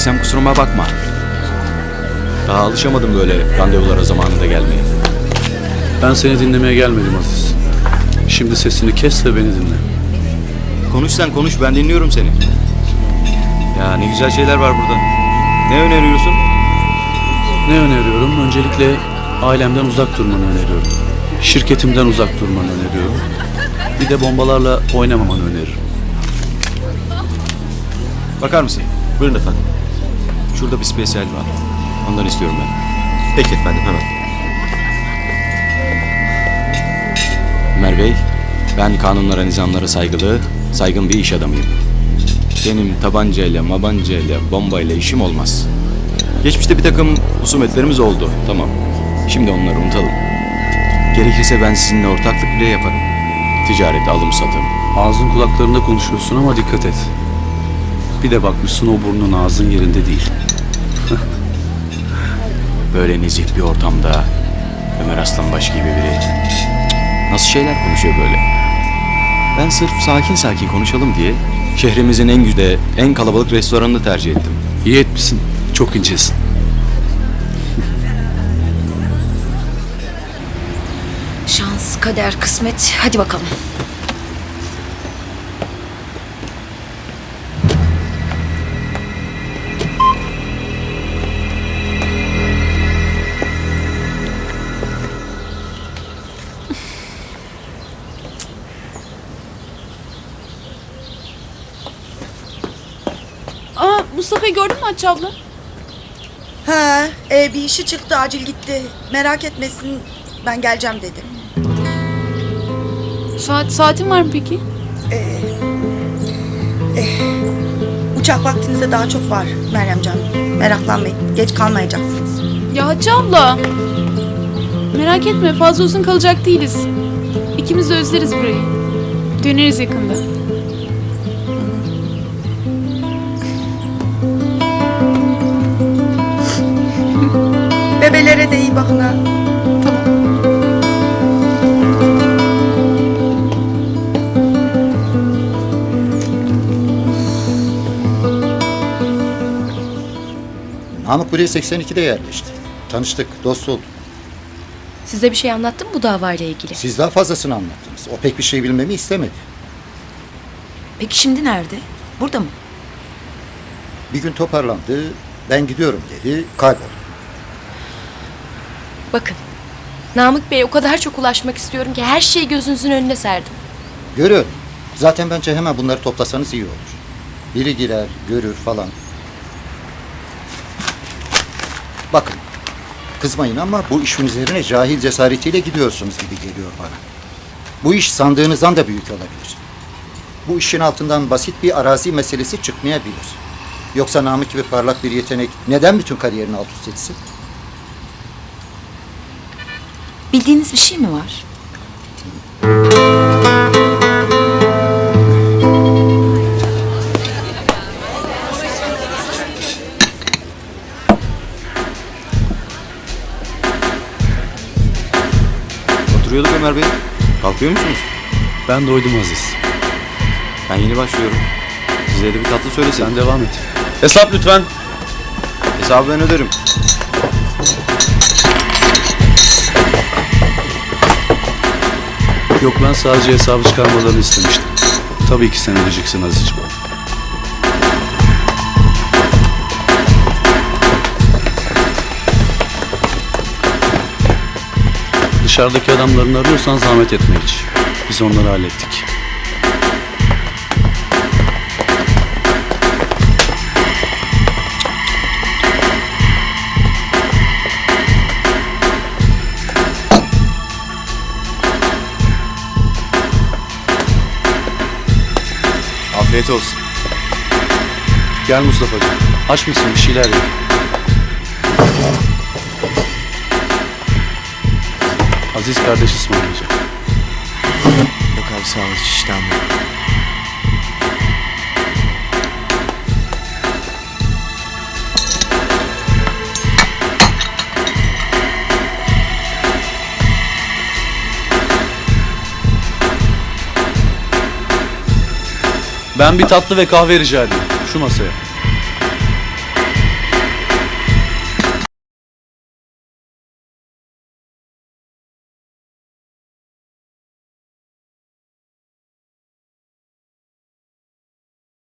ettiysem kusuruma bakma. Daha alışamadım böyle randevulara zamanında gelmeye. Ben seni dinlemeye gelmedim Aziz. Şimdi sesini kes ve beni dinle. Konuş sen konuş ben dinliyorum seni. Ya ne güzel şeyler var burada. Ne öneriyorsun? Ne öneriyorum? Öncelikle ailemden uzak durmanı öneriyorum. Şirketimden uzak durmanı öneriyorum. Bir de bombalarla oynamamanı öneririm. Bakar mısın? Buyurun efendim. Şurada bir spesiyel var. Ondan istiyorum ben. Peki efendim hemen. Ömer Bey, ben kanunlara, nizamlara saygılı, saygın bir iş adamıyım. Benim tabancayla, mabancayla, bombayla işim olmaz. Geçmişte bir takım husumetlerimiz oldu, tamam. Şimdi onları unutalım. Gerekirse ben sizinle ortaklık bile yaparım. Ticaret, alım, satım. Ağzın kulaklarında konuşuyorsun ama dikkat et. Bir de bakmışsın o burnun ağzın yerinde değil. Böyle nezih bir ortamda Ömer Aslanbaş gibi biri. Nasıl şeyler konuşuyor böyle? Ben sırf sakin sakin konuşalım diye şehrimizin en güde, en kalabalık restoranını tercih ettim. İyi etmişsin. Çok incesin. Şans, kader, kısmet. Hadi bakalım. Mustafa'yı gördün mü Hatice abla? Ha, e, bir işi çıktı acil gitti. Merak etmesin ben geleceğim dedi. Saat, saatin var mı peki? Uçak vaktinizde daha çok var Meryem Can. Meraklanmayın. Geç kalmayacaksınız. Ya Hatice abla. Merak etme fazla uzun kalacak değiliz. İkimiz de özleriz burayı. Döneriz yakında. Bebelere de iyi bakın ha. Namık buraya 82'de yerleşti. Tanıştık, dost olduk. Size bir şey anlattım bu davayla ilgili? Siz daha fazlasını anlattınız. O pek bir şey bilmemi istemedi. Peki şimdi nerede? Burada mı? Bir gün toparlandı, ben gidiyorum dedi, kayboldu. Bakın. Namık Bey'e o kadar çok ulaşmak istiyorum ki her şeyi gözünüzün önüne serdim. Görüyorum. Zaten bence hemen bunları toplasanız iyi olur. Biri girer, görür falan. Bakın, kızmayın ama bu işin üzerine cahil cesaretiyle gidiyorsunuz gibi geliyor bana. Bu iş sandığınızdan da büyük olabilir. Bu işin altından basit bir arazi meselesi çıkmayabilir. Yoksa Namık gibi parlak bir yetenek neden bütün kariyerini alt üst etsin? Bildiğiniz bir şey mi var? Oturuyorduk Ömer Bey. Kalkıyor musunuz? Ben doydum Aziz. Ben yeni başlıyorum. Size de bir tatlı söylesin. Sen devam et. Hesap lütfen. Hesabı ben öderim. Yok ben sadece hesabı çıkarmalarını istemiştim. Tabii ki sen ödeyeceksin Aziz'ciğim. Dışarıdaki adamlarını arıyorsan zahmet etme hiç. Biz onları hallettik. Afiyet olsun. Gel Mustafa'cığım. Aç mısın bir şeyler ye. Aziz kardeş ısmarlayacak. Yok abi sağ ol hiç iştahım yok. Ben bir tatlı ve kahve rica edeyim. Şu masaya.